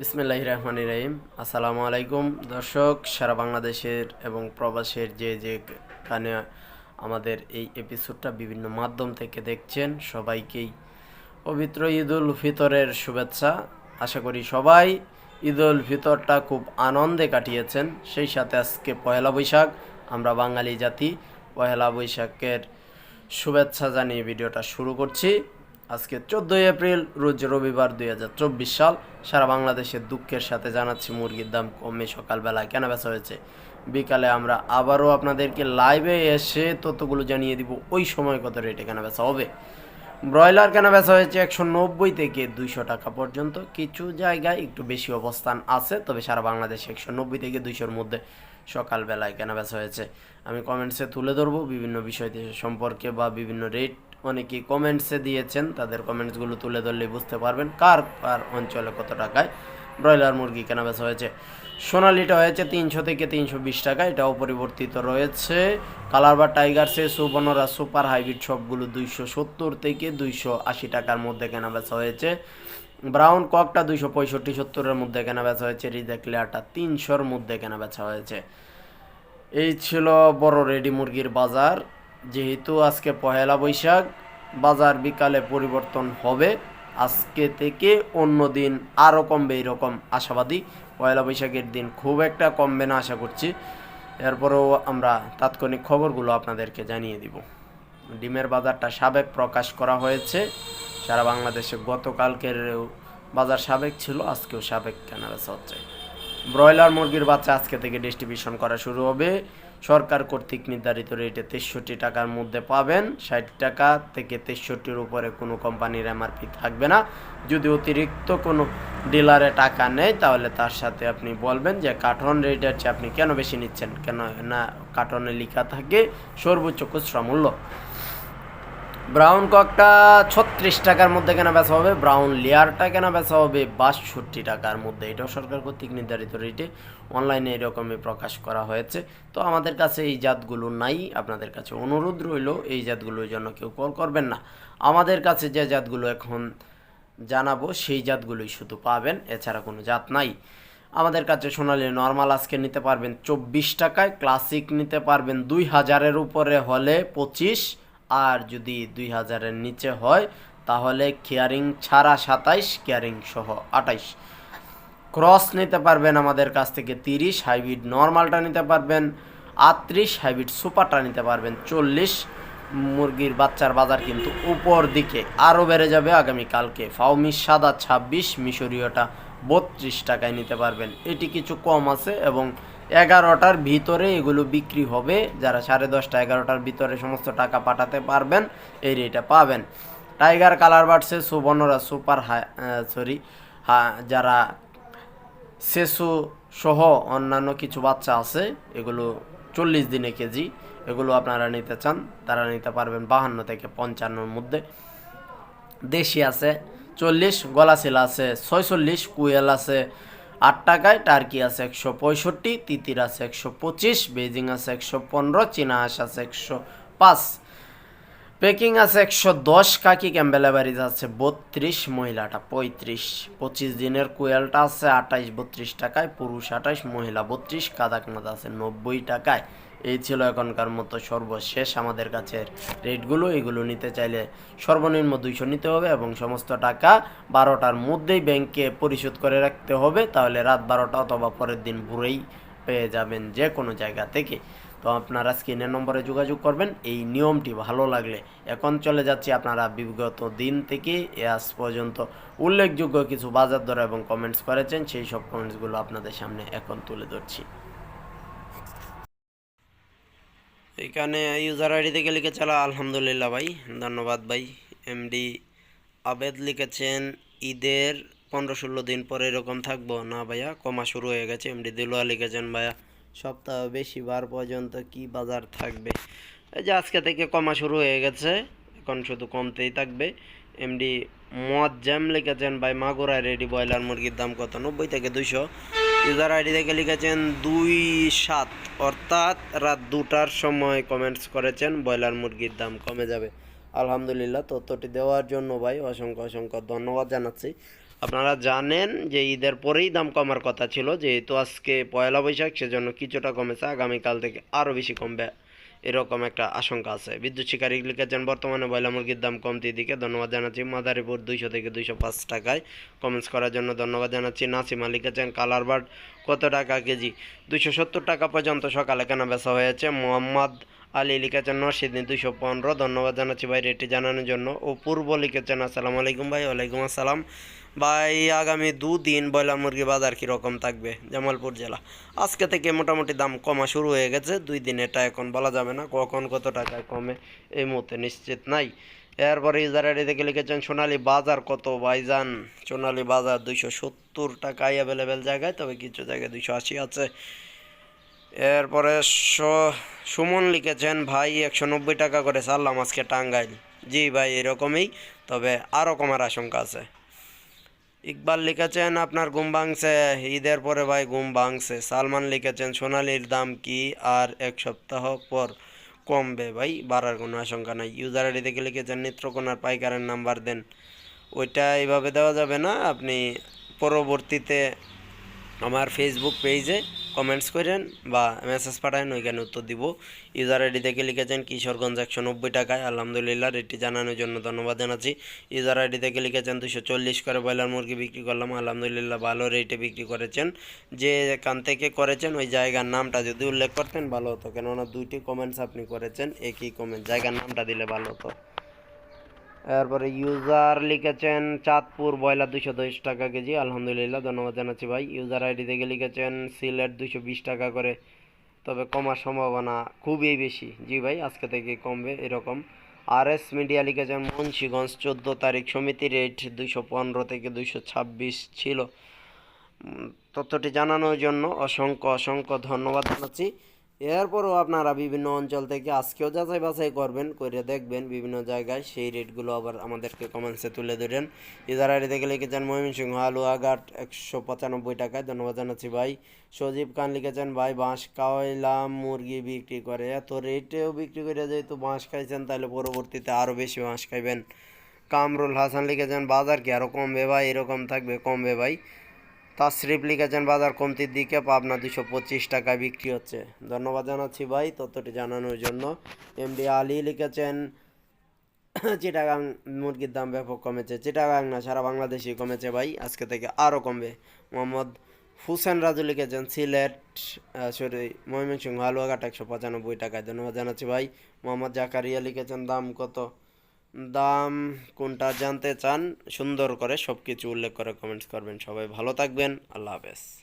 বিসমিল্লাহ রহমান রহিম। আসসালামু আলাইকুম, দর্শক, সারা বাংলাদেশের এবং প্রবাসের যে যেখানে আমাদের এই এপিসোডটা বিভিন্ন মাধ্যম থেকে দেখছেন, সবাইকেই পবিত্র ঈদুল ফিতরের শুভেচ্ছা। আশা করি সবাই ঈদুল ফিতরটা খুব আনন্দে কাটিয়েছেন। সেই সাথে আজকে পয়লা বৈশাখ, আমরা বাঙালি জাতি পয়লা বৈশাখের শুভেচ্ছা জানিয়ে ভিডিওটা শুরু করছি। আজকে চোদ্দোই এপ্রিল, রোজ রবিবার দুই হাজার চব্বিশ সাল। সারা বাংলাদেশের দুঃখের সাথে জানাচ্ছি, মুরগির দাম কমে সকালবেলায় কেনা বেচা হয়েছে? বিকালে আমরা আবারও আপনাদেরকে লাইভে এসে তথ্যগুলো জানিয়ে দিব, ওই সময় কত রেটে কেনা বেচা হবে? ব্রয়লার কেনা বেচা হয়েছে একশো নব্বই থেকে দুইশো টাকা পর্যন্ত। কিছু জায়গায় একটু বেশি অবস্থান আছে, তবে সারা বাংলাদেশে একশো নব্বই থেকে দুইশোর মধ্যে সকালবেলায় কেনা বেচা হয়েছে? আমি কমেন্টসে তুলে ধরবো, বিভিন্ন বিষয় সম্পর্কে বা বিভিন্ন রেট অনেকেই কমেন্টসে দিয়েছেন, তাদের কমেন্টসগুলো তুলে ধরলেই বুঝতে পারবেন কার কার অঞ্চলে কত টাকায় ব্রয়লার মুরগি কেনা বেচা হয়েছে। সোনালিটা হয়েছে তিনশো থেকে তিনশো বিশ টাকা এটাও পরিবর্তিত রয়েছে। কালার বা টাইগারসে সুবর্ণরা সুপার হাইব্রিড সবগুলো দুইশো সত্তর থেকে দুইশো আশি টাকার মধ্যে কেনা বেচা হয়েছে। ব্রাউন ককটা দুইশো পঁয়ষট্টি সত্তরের মধ্যে কেনা বেচা হয়েছে, রিজেক লেয়ারটা তিনশোর মধ্যে কেনা বেচা হয়েছে। এই ছিল বড় রেডি মুরগির বাজার। যেহেতু আজকে পহেলা বৈশাখ, বাজার বিকালে পরিবর্তন হবে। আজকে থেকে অন্য দিন আরও কমবে এরকম আশাবাদী। পয়লা বৈশাখের দিন খুব একটা কমবে না আশা করছি। এরপরেও আমরা তাৎক্ষণিক খবরগুলো আপনাদেরকে জানিয়ে দিব। ডিমের বাজারটা সাবেক প্রকাশ করা হয়েছে। সারা বাংলাদেশে গতকালকের বাজার সাবেক ছিল, আজকেও সাবেক কেনাবেচা হচ্ছে। ব্রয়লার মুরগির বাচ্চা আজকে থেকে ডিস্ট্রিবিউশন করা শুরু হবে। সরকার কর্তৃক নির্ধারিত রেটে তেষট্টি টাকার মধ্যে পাবেন। ষাট টাকা থেকে তেষট্টির উপরে কোনো কোম্পানির এমআরপি থাকবে না। যদি অতিরিক্ত কোনো ডিলারে টাকা নেয়, তাহলে তার সাথে আপনি বলবেন যে কার্টন রেটের চেয়ে আপনি কেন বেশি নিচ্ছেন? কেন না, কার্টনে লেখা থাকে সর্বোচ্চ খুচরা মূল্য। ব্রাউন ককটা ছত্রিশ টাকার মধ্যে কেনা বেচা হবে, ব্রাউন লেয়ারটা কেনা বেচা হবে বাষট্টি টাকার মধ্যে। এটাও সরকার কর্তৃক নির্ধারিত রেটে অনলাইনে এরকমই প্রকাশ করা হয়েছে। তো আমাদের কাছে এই জাতগুলো নাই, আপনাদের কাছে অনুরোধ রইল, এই জাতগুলোর জন্য কেউ কল করবেন না। আমাদের কাছে যে জাতগুলো এখন জানাব, সেই জাতগুলোই শুধু পাবেন, এছাড়া কোনো জাত নাই। আমাদের কাছে সোনালি নর্মাল আজকে নিতে পারবেন চব্বিশ টাকায় ক্লাসিক নিতে পারবেন দুই হাজারের উপরে হলে পঁচিশ আর যদি দুই হাজারের নিচে হয়, তাহলে কেয়ারিং ছাড়া সাতাইশ, কেয়ারিং সহ আটাইশ। ক্রস নিতে পারবেন আমাদের কাছ থেকে তিরিশ, হাইব্রিড নর্মালটা নিতে পারবেন আটত্রিশ, হাইব্রিড সুপারটা নিতে পারবেন চল্লিশ। মুরগির বাচ্চার বাজার কিন্তু উপর দিকে আরও বেড়ে যাবে। আগামীকালকে ফাউমি সাদা ছাব্বিশ, মিশরীয়টা বত্রিশ টাকায় নিতে পারবেন। এটি কিছু কম আছে এবং এগারোটার ভিতরে এগুলো বিক্রি হবে। যারা সাড়ে দশটা, এগারোটার ভিতরে সমস্ত টাকা পাঠাতে পারবেন, এই রেটে পাবেন। টাইগার কালার বাড়ছে সুবর্ণরা সুপার হাই সরি হ্যাঁ যারা সেসু সহ অন্যান্য কিছু বাচ্চা আছে, এগুলো চল্লিশ দিনে কেজি, এগুলো আপনারা নিতে চান, তারা নিতে পারবেন বাহান্ন থেকে পঞ্চান্নর মধ্যে। দেশি আছে, চল্লিশ, গলাশিলা আছে, ছয়চল্লিশ, কুয়েল আছে আট টাকায় টার্কি আছে একশো পঁয়ষট্টি, তিতির আছে একশো পঁচিশ বেজিং আছে একশো পনেরো, চীনা হাঁস আছে একশো পাঁচ। পেকিং আছে একশো দশ, কাকি ক্যাম্বেলাবারিজ আছে বত্রিশ, মহিলাটা পঁয়ত্রিশ। পঁচিশ দিনের কুয়েলটা আছে আঠাইশ বত্রিশ টাকায়, পুরুষ আঠাইশ মহিলা বত্রিশ, কাদাকনাথ আছে নব্বই টাকায়। এই ছিল এখনকার মতো সর্বশেষ আমাদের কাছে রেটগুলো। এগুলো নিতে চাইলে সর্বনিম্ন দুইশো নিতে হবে এবং সমস্ত টাকা বারোটার মধ্যেই ব্যাংকে পরিশোধ করে রাখতে হবে, তাহলে রাত বারোটা অথবা পরের দিন ভোরেই পেয়ে যাবেন যে কোনো জায়গা থেকে। তো আপনারা স্ক্রিনের নম্বরে যোগাযোগ করবেন, এই নিয়মটি ভালো লাগলে এখন চলে যাচ্ছি আপনারা বিগত দিন থেকে। এ আজ পর্যন্ত উল্লেখযোগ্য কিছু বাজার দর এবং কমেন্টস করেছেন, সেই সব কমেন্টসগুলো আপনাদের সামনে এখন তুলে ধরছি। এখানে ইউজার আইডি থেকে লিখেছিল, আলহামদুলিল্লাহ ভাই, ধন্যবাদ ভাই। এমডি আবেদ লিখেছেন, ঈদের পনেরো ষোলো দিন পরে এরকম থাকব। না ভাইয়া, কমা শুরু হয়ে গেছে। এমডি দিলুয়া লিখেছেন, ভাইয়া, সপ্তাহ বেশি বার পর্যন্ত কি বাজার থাকবে? এই যে আজকে থেকে কমা শুরু হয়ে গেছে, এখন শুধু কমতেই থাকবে। এমডি মদ জ্যাম লিখেছেন, ভাই, মাগুরায় রেডি ব্রয়লার মুরগির দাম কত? নব্বই থেকে দুইশো। ইউজার আইডি থেকে লিখেছেন দুই সাত, অর্থাৎ রাত দুটার সময় কমেন্টস করেছেন, ব্রয়লার মুরগির দাম কমে যাবে। আলহামদুলিল্লাহ, তথ্যটি দেওয়ার জন্য ভাই অসংখ্য অসংখ্য ধন্যবাদ জানাচ্ছি। আপনারা জানেন যে ঈদের পরেই দাম কমার কথা ছিল, যেহেতু আজকে পয়লা বৈশাখ, সেজন্য কিছুটা কমেছে, আগামীকাল থেকে আরও বেশি কমবে। এরকম একটা আশঙ্কা আছে। বিদ্যুৎ শিকারী লিখেছেন বর্তমানে বয়লা মুরগির দাম কমতি দিকে। ধন্যবাদ জানাচ্ছি মাদারীপুর দুইশো থেকে দুইশো পাঁচ টাকায়। কমেন্টস করার জন্য ধন্যবাদ জানাচ্ছি। নাসিমা লিখেছেন কালার বার্ড কত টাকা কেজি? দুইশো সত্তর টাকা পর্যন্ত সকালে কেনা বেচা হয়েছে। মোহাম্মদ আলী লিখেছেন নরসিদ্দিন দুইশো পনেরো। ধন্যবাদ জানাচ্ছি ভাই, রেটটি জানানোর জন্য। ও পূর্ব লিখেছেন আসসালামু আলাইকুম ভাই, ওয়ালাইকুম আসসালাম। ভাই, আগামী দুদিন ব্রয়লার মুরগি বাজার কীরকম থাকবে জামালপুর জেলা? আজকে থেকে মোটামুটি দাম কমা শুরু হয়ে গেছে, দুই দিন এটা এখন বলা যাবে না কখন কত টাকায় কমে, এই মুহূর্তে নিশ্চিত নাই। এরপরে ইউজার আইডি থেকে লিখেছেন, সোনালী বাজার কত ভাইজান সোনালী বাজার দুইশো সত্তর টাকায় অ্যাভেলেবেল জায়গায়, তবে কিছু জায়গায় দুইশো আশি আছে। এরপরে সুমন লিখেছেন, ভাই, একশো নব্বই টাকা করে ছাড়লাম আজকে টাঙ্গাইল। জি ভাই, এরকমই, তবে আরও কমার আশঙ্কা আছে। ইকবাল লিখেছেন, আপনার ঘুম ভাঙছে, ঈদের পরে ভাই ঘুম ভাঙছে। সালমান লিখেছেন, সোনালির দাম কি আর এক সপ্তাহ পর কমবে ভাই? বাড়ার কোনো আশঙ্কা নাই। ইউজার আইডি থেকে লিখেছেন, নেত্রকোনার পাইকারের নাম্বার দেন। ওইটা এইভাবে দেওয়া যাবে না, আপনি পরবর্তীতে আমার ফেসবুক পেজে কমেন্টস করেন বা মেসেজ পাঠান, ওইখানে উত্তর দিব। ইউজার আইডি থেকে লিখেছেন কিশোরগঞ্জ একশো নব্বই টাকায়। আলহামদুলিল্লাহ রেটটি জানানোর জন্য ধন্যবাদ জানাচ্ছি। ইউজার আইডি থেকে লিখেছেন, দুশো চল্লিশ করে ব্রয়লার মুরগি বিক্রি করলাম। আলহামদুলিল্লাহ, ভালো রেটে বিক্রি করেছেন। যে এখান থেকে করেছেন, ওই জায়গার নামটা যদি উল্লেখ করতেন, ভালো হতো। কেননা দুইটি কমেন্টস আপনি করেছেন, একই কমেন্ট জায়গার নামটা দিলে ভালো হতো। এরপরে ইউজার লিখেছেন চাঁদপুর ব্রয়লার দুশো দশ টাকা কেজি। আলহামদুলিল্লাহ, ধন্যবাদ জানাচ্ছি ভাই। ইউজার আইডি থেকে লিখেছেন সিলেট দুশো বিশ টাকা করে। তবে কমার সম্ভাবনা খুবই বেশি। জি ভাই, আজকে থেকে কমবে এরকম। আর এস মিডিয়া লিখেছেন মুন্সীগঞ্জ চোদ্দ তারিখ সমিতি রেট দুশো পনেরো থেকে দুশো ছাব্বিশ ছিল। তথ্যটি জানানোর জন্য অসংখ্য অসংখ্য ধন্যবাদ জানাচ্ছি। এরপরও আপনারা বিভিন্ন অঞ্চল থেকে আজকেও যাচাই বাছাই করবেন, করে দেখবেন বিভিন্ন জায়গায় সেই রেটগুলো আবার আমাদেরকে কমেন্টসে তুলে ধরেন। ইজার থেকে লিখেছেন ময়মনসিংহ, আলুয়াঘাট একশো পঁচানব্বই টাকায় ধন্যবাদ জানাচ্ছি ভাই। সজীব খান লিখেছেন, ভাই বাঁশ কাওয়াইলাম মুরগি বিক্রি করে, এত রেটেও বিক্রি করে যেহেতু বাঁশ খাইছেন, তাহলে পরবর্তীতে আরও বেশি বাঁশ খাইবেন। কামরুল হাসান লিখেছেন, বাজার কি আরও কমবে ভাই? এরকম থাকবে, কমবে ভাই। তাসরিফ লিখেছেন বাজার কমতির দিকে, পাবনা দুশো পঁচিশ টাকায় বিক্রি হচ্ছে। ধন্যবাদ জানাচ্ছি ভাই তথ্যটি জানানোর জন্য। এমডি আলী লিখেছেন, চিটাগাং মুরগির দাম ব্যাপক কমেছে। চিটাগাং না, সারা বাংলাদেশেই কমেছে ভাই, আজকে থেকে আরও কমবে। মোহাম্মদ হুসেন রাজু লিখেছেন, সিলেট সরি, ময়মনসিংহ, হালুয়াঘাট একশো পঁচানব্বই টাকায়। ধন্যবাদ জানাচ্ছি ভাই। মোহাম্মদ জাকারিয়া লিখেছেন, দাম কত? দাম কোনটা জানতে চান, সুন্দর করে সব কিছু উল্লেখ করে কমেন্টস করবেন। সবাই ভালো থাকবেন, আল্লাহ হাফেজ।